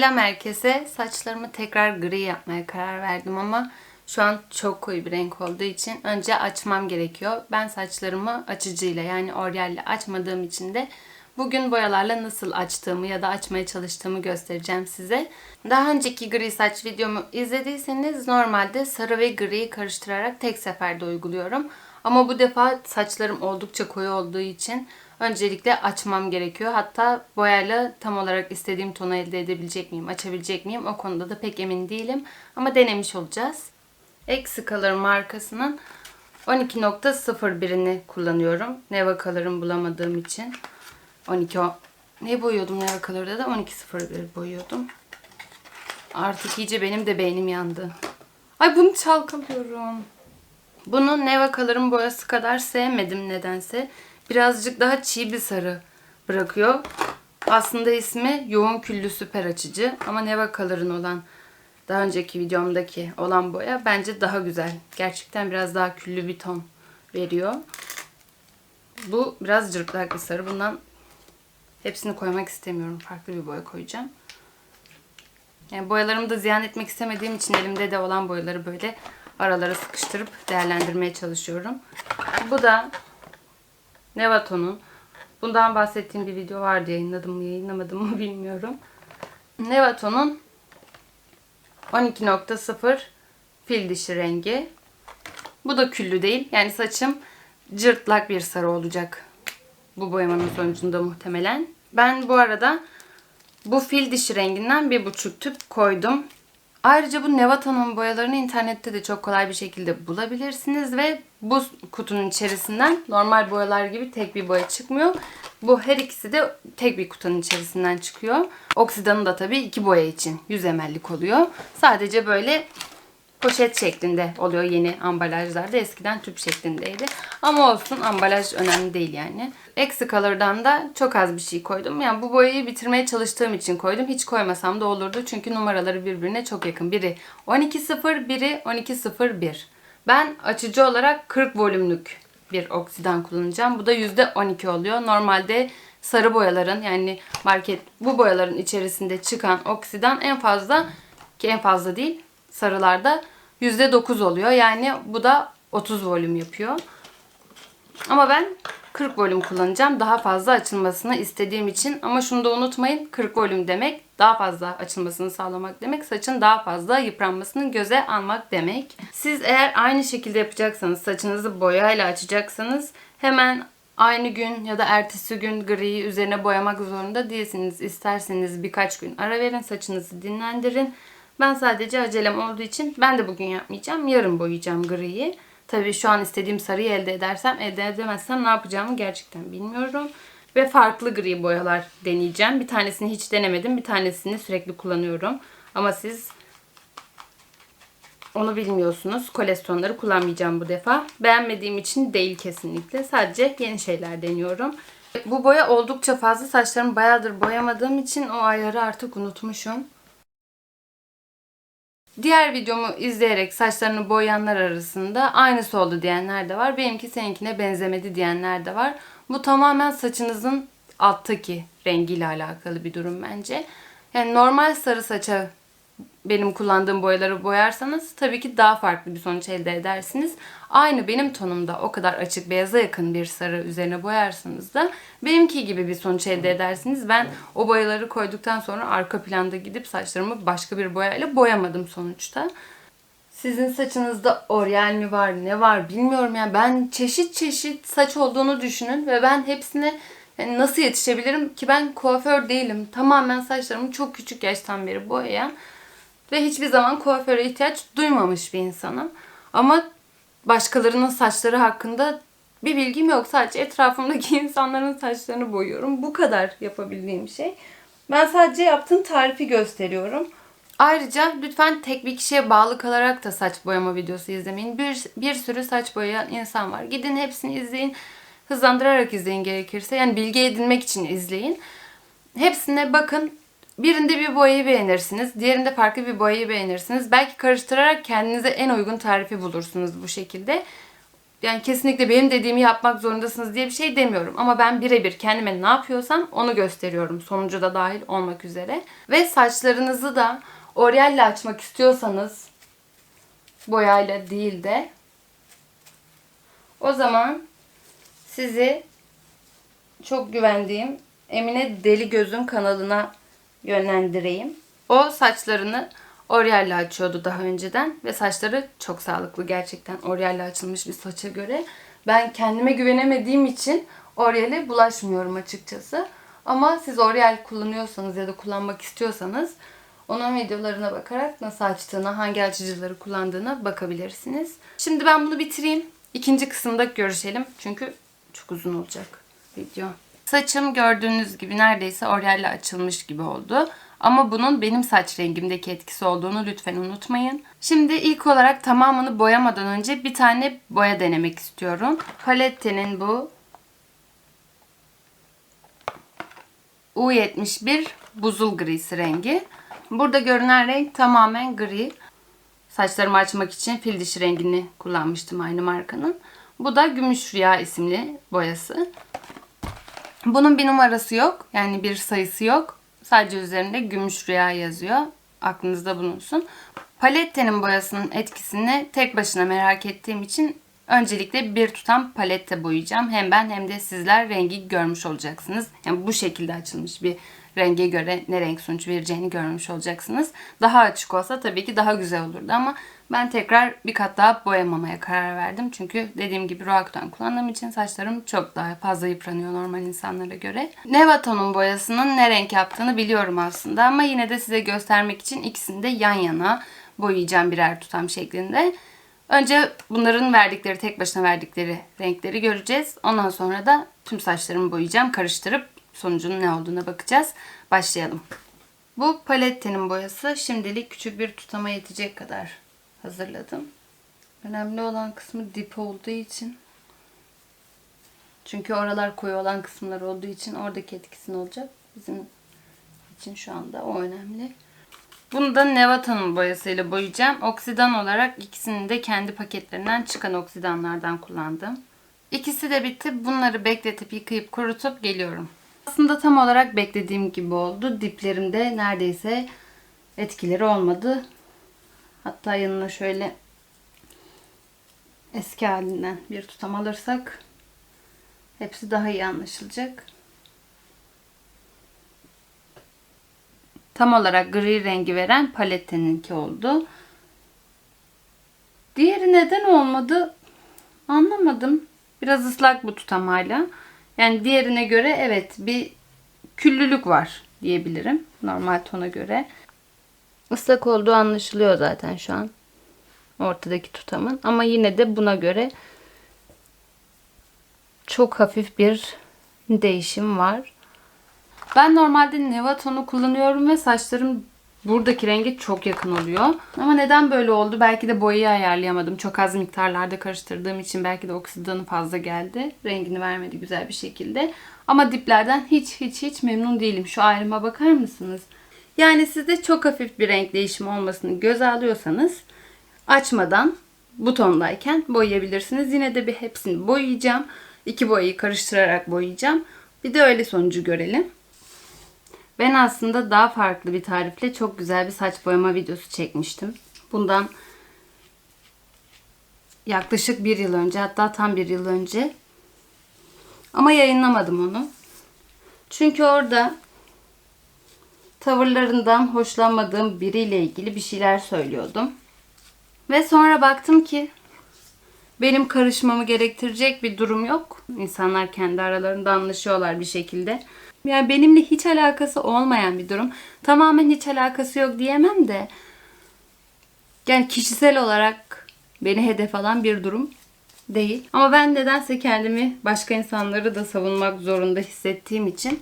Selam herkese. Saçlarımı tekrar gri yapmaya karar verdim ama şu an çok koyu bir renk olduğu için önce açmam gerekiyor. Ben saçlarımı açıcıyla yani oryalle açmadığım için de bugün boyalarla nasıl açtığımı ya da açmaya çalıştığımı göstereceğim size. Daha önceki gri saç videomu izlediyseniz normalde sarı ve griyi karıştırarak tek seferde uyguluyorum. Ama bu defa saçlarım oldukça koyu olduğu için öncelikle açmam gerekiyor. Hatta boyayla tam olarak istediğim tonu elde edebilecek miyim, açabilecek miyim o konuda da pek emin değilim. Ama denemiş olacağız. Exicolor markasının 12.01'ini kullanıyorum. Neva Color'ın bulamadığım için. 12 o- ne boyuyordum Neva Color'da da 12.01 boyuyordum. Artık iyice benim de beynim yandı. Ay bunu çalkalıyorum. Bunu Neva Color'ın boyası kadar sevmedim nedense. Birazcık daha çiğ bir sarı bırakıyor. Aslında ismi yoğun küllü süper açıcı ama Neva Color'ın olan daha önceki videomdaki olan boya bence daha güzel. Gerçekten biraz daha küllü bir ton veriyor. Bu biraz cırtlak bir sarı. Bundan hepsini koymak istemiyorum. Farklı bir boya koyacağım. Yani boyalarımı da ziyan etmek istemediğim için elimde de olan boyaları böyle aralara sıkıştırıp değerlendirmeye çalışıyorum. Bu da Nevato'nun. Bundan bahsettiğim bir video vardı yayınladım mı yayınlamadım mı bilmiyorum. Nevato'nun 12.0 fil dişi rengi. Bu da küllü değil. Yani saçım cırtlak bir sarı olacak. Bu boyamanın sonucunda muhtemelen. Ben bu arada bu fil dişi renginden bir buçuk tüp koydum. Ayrıca bu Nevata'nın boyalarını internette de çok kolay bir şekilde bulabilirsiniz ve bu kutunun içerisinden normal boyalar gibi tek bir boya çıkmıyor. Bu her ikisi de tek bir kutunun içerisinden çıkıyor. Oksidanı da tabii iki boya için 100 ml'lik oluyor. Sadece böyle poşet şeklinde oluyor yeni ambalajlarda. Eskiden tüp şeklindeydi. Ama olsun ambalaj önemli değil yani. Exicolor'dan da çok az bir şey koydum. Yani bu boyayı bitirmeye çalıştığım için koydum. Hiç koymasam da olurdu. Çünkü numaraları birbirine çok yakın. Biri 12.0, biri 12.01. Ben açıcı olarak 40 volümlük bir oksidan kullanacağım. Bu da %12 oluyor. Normalde sarı boyaların yani market bu boyaların içerisinde çıkan oksidan en fazla ki en fazla değil sarılarda %9 oluyor. Yani bu da 30 volüm yapıyor. Ama ben 40 volüm kullanacağım. Daha fazla açılmasını istediğim için. Ama şunu da unutmayın. 40 volüm demek daha fazla açılmasını sağlamak demek. Saçın daha fazla yıpranmasını göze almak demek. Siz eğer aynı şekilde yapacaksanız, saçınızı boyayla açacaksanız hemen aynı gün ya da ertesi gün griyi üzerine boyamak zorunda değilsiniz. İsterseniz birkaç gün ara verin, saçınızı dinlendirin. Ben sadece acelem olduğu için ben de bugün yapmayacağım. Yarın boyayacağım griyi. Tabii şu an istediğim sarıyı elde edersem, elde edemezsem ne yapacağımı gerçekten bilmiyorum. Ve farklı gri boyalar deneyeceğim. Bir tanesini hiç denemedim. Bir tanesini sürekli kullanıyorum. Ama siz onu bilmiyorsunuz. Kolesterolleri kullanmayacağım bu defa. Beğenmediğim için değil kesinlikle. Sadece yeni şeyler deniyorum. Bu boya oldukça fazla. Saçlarımı bayağıdır boyamadığım için o ayarı artık unutmuşum. Diğer videomu izleyerek saçlarını boyayanlar arasında aynısı oldu diyenler de var. Benimki seninkine benzemedi diyenler de var. Bu tamamen saçınızın alttaki rengiyle alakalı bir durum bence. Yani normal sarı saça benim kullandığım boyaları boyarsanız tabii ki daha farklı bir sonuç elde edersiniz. Aynı benim tonumda o kadar açık beyaza yakın bir sarı üzerine boyarsanız da benimki gibi bir sonuç elde edersiniz. Ben o boyaları koyduktan sonra arka planda gidip saçlarımı başka bir boyayla boyamadım sonuçta. Sizin saçınızda oryal mi var ne var bilmiyorum yani ben çeşit çeşit saç olduğunu düşünün ve ben hepsine yani nasıl yetişebilirim ki ben kuaför değilim. Tamamen saçlarımı çok küçük yaştan beri boyayan ve hiçbir zaman kuaföre ihtiyaç duymamış bir insanım. Ama başkalarının saçları hakkında bir bilgim yok. Sadece etrafımdaki insanların saçlarını boyuyorum. Bu kadar yapabildiğim şey. Ben sadece yaptığım tarifi gösteriyorum. Ayrıca lütfen tek bir kişiye bağlı kalarak da saç boyama videosu izlemeyin. Bir, bir sürü saç boyayan insan var. Gidin hepsini izleyin. Hızlandırarak izleyin gerekirse. Yani bilgi edinmek için izleyin. Hepsine bakın. Birinde bir boyayı beğenirsiniz. Diğerinde farklı bir boyayı beğenirsiniz. Belki karıştırarak kendinize en uygun tarifi bulursunuz bu şekilde. yani kesinlikle benim dediğimi yapmak zorundasınız diye bir şey demiyorum. Ama ben birebir kendime ne yapıyorsam onu gösteriyorum. Sonucu da dahil olmak üzere. Ve saçlarınızı da oryalle açmak istiyorsanız boyayla değil de o zaman sizi çok güvendiğim Emine Deli Göz'ün kanalına yönlendireyim. O saçlarını Oryalle açıyordu daha önceden ve saçları çok sağlıklı gerçekten Oryalle açılmış bir saça göre. Ben kendime güvenemediğim için Oryal'e bulaşmıyorum açıkçası. Ama siz Oryal kullanıyorsanız ya da kullanmak istiyorsanız onun videolarına bakarak nasıl açtığına, hangi açıcıları kullandığına bakabilirsiniz. Şimdi ben bunu bitireyim. İkinci kısımda görüşelim. Çünkü çok uzun olacak video. Saçım gördüğünüz gibi neredeyse Oryal'le açılmış gibi oldu. Ama bunun benim saç rengimdeki etkisi olduğunu lütfen unutmayın. Şimdi ilk olarak tamamını boyamadan önce bir tane boya denemek istiyorum. Palette'nin bu U71 buzul grisi rengi. Burada görünen renk tamamen gri. Saçlarımı açmak için fil dişi rengini kullanmıştım aynı markanın. Bu da Gümüş Rüya isimli boyası. Bunun bir numarası yok. Yani bir sayısı yok. Sadece üzerinde Gümüş Rüya yazıyor. Aklınızda bulunsun. Palette'nin boyasının etkisini tek başına merak ettiğim için öncelikle bir tutam palette boyayacağım. Hem ben hem de sizler rengi görmüş olacaksınız. Yani bu şekilde açılmış bir renge göre ne renk sonuç vereceğini görmüş olacaksınız. Daha açık olsa tabii ki daha güzel olurdu ama ben tekrar bir kat daha boyamamaya karar verdim. Çünkü dediğim gibi Roaccutane kullandığım için saçlarım çok daha fazla yıpranıyor normal insanlara göre. Nevaton'un boyasının ne renk yaptığını biliyorum aslında ama yine de size göstermek için ikisini de yan yana boyayacağım birer tutam şeklinde. Önce bunların verdikleri, tek başına verdikleri renkleri göreceğiz. Ondan sonra da tüm saçlarımı boyayacağım. Karıştırıp sonucunun ne olduğuna bakacağız. Başlayalım. Bu palettenin boyası şimdilik küçük bir tutama yetecek kadar hazırladım. Önemli olan kısmı dip olduğu için. Çünkü oralar koyu olan kısımlar olduğu için oradaki etkisini olacak. Bizim için şu anda o önemli. Bunu da Nevata'nın boyasıyla boyayacağım. Oksidan olarak ikisini de kendi paketlerinden çıkan oksidanlardan kullandım. İkisi de bitti. Bunları bekletip yıkayıp kurutup geliyorum. Aslında tam olarak beklediğim gibi oldu. Diplerimde neredeyse etkileri olmadı. Hatta yanına şöyle eski halinden bir tutam alırsak hepsi daha iyi anlaşılacak. Tam olarak gri rengi veren paletteninki oldu. Diğeri neden olmadı? Anlamadım. Biraz ıslak bu tutam hala. Yani diğerine göre evet bir küllülük var diyebilirim. Normal tona göre. Islak olduğu anlaşılıyor zaten şu an. Ortadaki tutamın. Ama yine de buna göre çok hafif bir değişim var. Ben normalde Neva tonu kullanıyorum ve saçlarım buradaki rengi çok yakın oluyor. Ama neden böyle oldu? Belki de boyayı ayarlayamadım. Çok az miktarlarda karıştırdığım için belki de oksidanı fazla geldi. Rengini vermedi güzel bir şekilde. Ama diplerden hiç hiç hiç memnun değilim. Şu ayrıma bakar mısınız? Yani sizde çok hafif bir renk değişimi olmasını göze alıyorsanız açmadan bu tondayken boyayabilirsiniz. Yine de bir hepsini boyayacağım. İki boyayı karıştırarak boyayacağım. Bir de öyle sonucu görelim. Ben aslında daha farklı bir tarifle çok güzel bir saç boyama videosu çekmiştim. Bundan yaklaşık bir yıl önce hatta tam bir yıl önce. Ama yayınlamadım onu. Çünkü orada tavırlarından hoşlanmadığım biriyle ilgili bir şeyler söylüyordum. Ve sonra baktım ki benim karışmamı gerektirecek bir durum yok. İnsanlar kendi aralarında anlaşıyorlar bir şekilde. Yani benimle hiç alakası olmayan bir durum. Tamamen hiç alakası yok diyemem de. Yani kişisel olarak beni hedef alan bir durum değil. Ama ben nedense kendimi başka insanları da savunmak zorunda hissettiğim için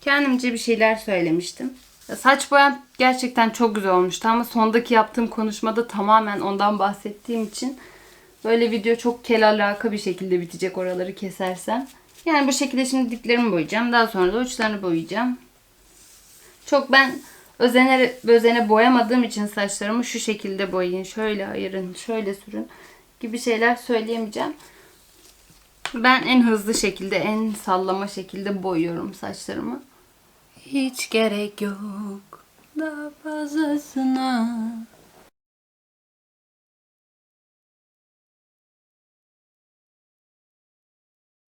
kendimce bir şeyler söylemiştim. Saç boyam gerçekten çok güzel olmuştu ama sondaki yaptığım konuşmada tamamen ondan bahsettiğim için böyle video çok kel alaka bir şekilde bitecek oraları kesersem. Yani bu şekilde şimdi diplerimi boyayacağım. Daha sonra da uçlarını boyayacağım. Çok ben özene, özene boyamadığım için saçlarımı şu şekilde boyayın. Şöyle ayırın. Şöyle sürün. gibi şeyler söyleyemeyeceğim. Ben en hızlı şekilde, en sallama şekilde boyuyorum saçlarımı. Hiç gerek yok daha fazlasına.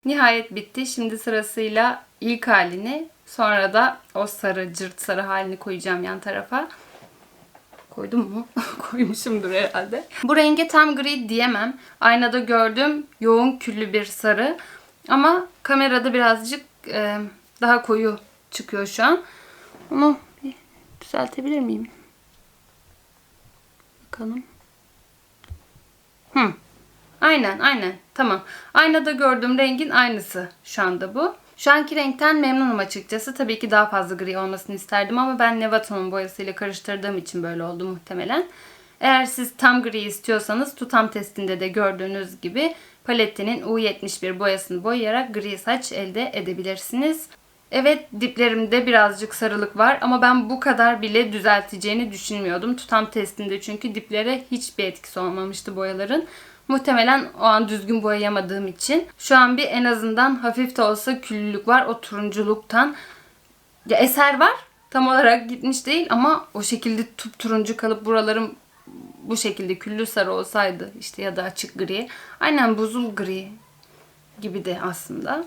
Nihayet bitti. Şimdi sırasıyla ilk halini sonra da o sarı cırt sarı halini koyacağım yan tarafa. Koydum mu? Koymuşumdur herhalde. Bu renge tam gri diyemem. Aynada gördüğüm yoğun küllü bir sarı. Ama kamerada birazcık e, daha koyu çıkıyor şu an. Onu düzeltebilir miyim? Bakalım. Hı. Aynen aynen tamam. Aynada gördüğüm rengin aynısı şu anda bu. Şu anki renkten memnunum açıkçası. Tabii ki daha fazla gri olmasını isterdim ama ben Nevato'nun boyasıyla karıştırdığım için böyle oldu muhtemelen. Eğer siz tam gri istiyorsanız tutam testinde de gördüğünüz gibi Paletti'nin U71 boyasını boyayarak gri saç elde edebilirsiniz. Evet diplerimde birazcık sarılık var ama ben bu kadar bile düzelteceğini düşünmüyordum. Tutam testinde çünkü diplere hiçbir etkisi olmamıştı boyaların. Muhtemelen o an düzgün boyayamadığım için. Şu an bir en azından hafif de olsa küllülük var o turunculuktan. Ya eser var. Tam olarak gitmiş değil ama o şekilde tup turuncu kalıp buralarım bu şekilde küllü sarı olsaydı işte ya da açık gri. Aynen buzul gri gibi de aslında.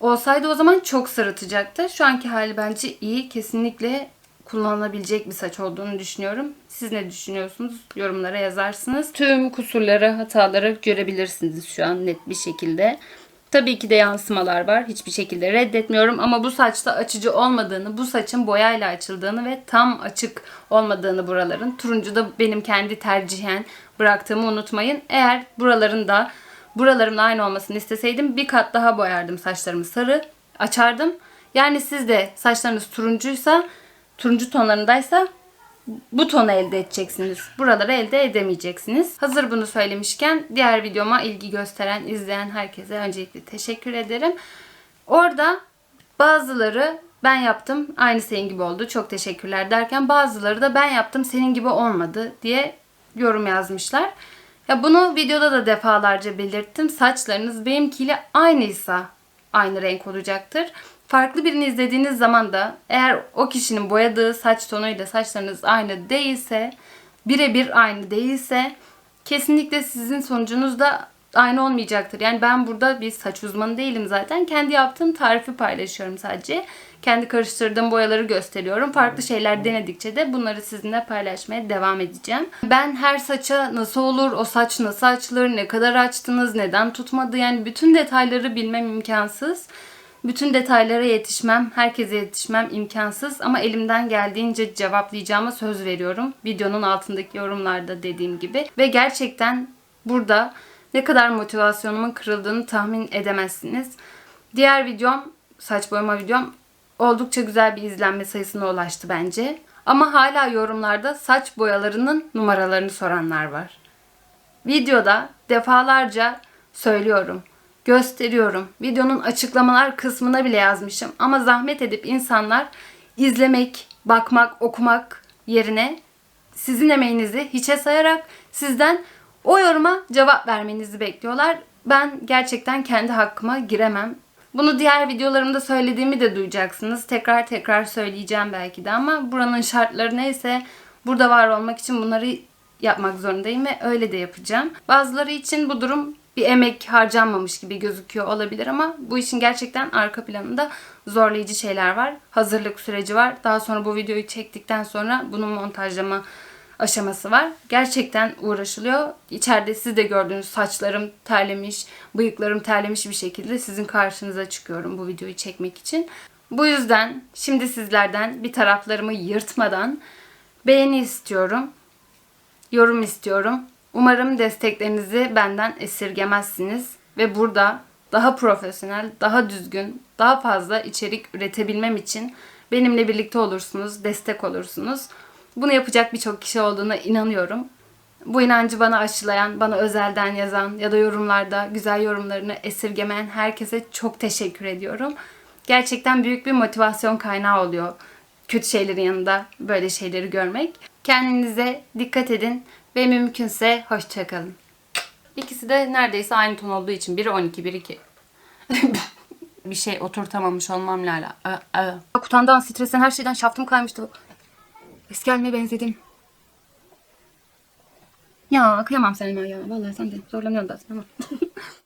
Olsaydı o zaman çok sarıtacaktı. Şu anki hali bence iyi. Kesinlikle kullanılabilecek bir saç olduğunu düşünüyorum. Siz ne düşünüyorsunuz? Yorumlara yazarsınız. Tüm kusurları, hataları görebilirsiniz şu an net bir şekilde. Tabii ki de yansımalar var. Hiçbir şekilde reddetmiyorum ama bu saçta açıcı olmadığını, bu saçın boyayla açıldığını ve tam açık olmadığını buraların. Turuncu da benim kendi tercihen bıraktığımı unutmayın. Eğer buraların da buralarımla aynı olmasını isteseydim bir kat daha boyardım saçlarımı sarı açardım. Yani siz de saçlarınız turuncuysa turuncu tonlarındaysa bu tonu elde edeceksiniz. Buraları elde edemeyeceksiniz. Hazır bunu söylemişken diğer videoma ilgi gösteren, izleyen herkese öncelikle teşekkür ederim. Orada bazıları ben yaptım aynı senin gibi oldu çok teşekkürler derken bazıları da ben yaptım senin gibi olmadı diye yorum yazmışlar. Ya bunu videoda da defalarca belirttim. Saçlarınız benimkiyle aynıysa aynı renk olacaktır. Farklı birini izlediğiniz zaman da eğer o kişinin boyadığı saç tonuyla saçlarınız aynı değilse, birebir aynı değilse kesinlikle sizin sonucunuz da aynı olmayacaktır. Yani ben burada bir saç uzmanı değilim zaten. Kendi yaptığım tarifi paylaşıyorum sadece. Kendi karıştırdığım boyaları gösteriyorum. Farklı şeyler denedikçe de bunları sizinle paylaşmaya devam edeceğim. Ben her saça nasıl olur, o saç nasıl açılır, ne kadar açtınız, neden tutmadı yani bütün detayları bilmem imkansız. Bütün detaylara yetişmem, herkese yetişmem imkansız ama elimden geldiğince cevaplayacağıma söz veriyorum. Videonun altındaki yorumlarda dediğim gibi. Ve gerçekten burada ne kadar motivasyonumun kırıldığını tahmin edemezsiniz. Diğer videom, saç boyama videom oldukça güzel bir izlenme sayısına ulaştı bence. Ama hala yorumlarda saç boyalarının numaralarını soranlar var. Videoda defalarca söylüyorum gösteriyorum. Videonun açıklamalar kısmına bile yazmışım. Ama zahmet edip insanlar izlemek, bakmak, okumak yerine sizin emeğinizi hiçe sayarak sizden o yoruma cevap vermenizi bekliyorlar. Ben gerçekten kendi hakkıma giremem. Bunu diğer videolarımda söylediğimi de duyacaksınız. Tekrar tekrar söyleyeceğim belki de ama buranın şartları neyse burada var olmak için bunları yapmak zorundayım ve öyle de yapacağım. Bazıları için bu durum bir emek harcanmamış gibi gözüküyor olabilir ama bu işin gerçekten arka planında zorlayıcı şeyler var. Hazırlık süreci var. Daha sonra bu videoyu çektikten sonra bunun montajlama aşaması var. Gerçekten uğraşılıyor. İçeride siz de gördüğünüz saçlarım terlemiş, bıyıklarım terlemiş bir şekilde sizin karşınıza çıkıyorum bu videoyu çekmek için. Bu yüzden şimdi sizlerden bir taraflarımı yırtmadan beğeni istiyorum. Yorum istiyorum. Umarım desteklerinizi benden esirgemezsiniz ve burada daha profesyonel, daha düzgün, daha fazla içerik üretebilmem için benimle birlikte olursunuz, destek olursunuz. Bunu yapacak birçok kişi olduğuna inanıyorum. Bu inancı bana aşılayan, bana özelden yazan ya da yorumlarda güzel yorumlarını esirgemeyen herkese çok teşekkür ediyorum. Gerçekten büyük bir motivasyon kaynağı oluyor kötü şeylerin yanında böyle şeyleri görmek. Kendinize dikkat edin ve mümkünse hoşçakalın. İkisi de neredeyse aynı ton olduğu için biri 12, biri 2. bir şey oturtamamış olmamla ala. Kutandan, stresten, her şeyden şaftım kaymıştı. Eski halime benzedim. Ya kıyamam Selma ya. Vallahi sen de zorlanıyorsun da. Tamam.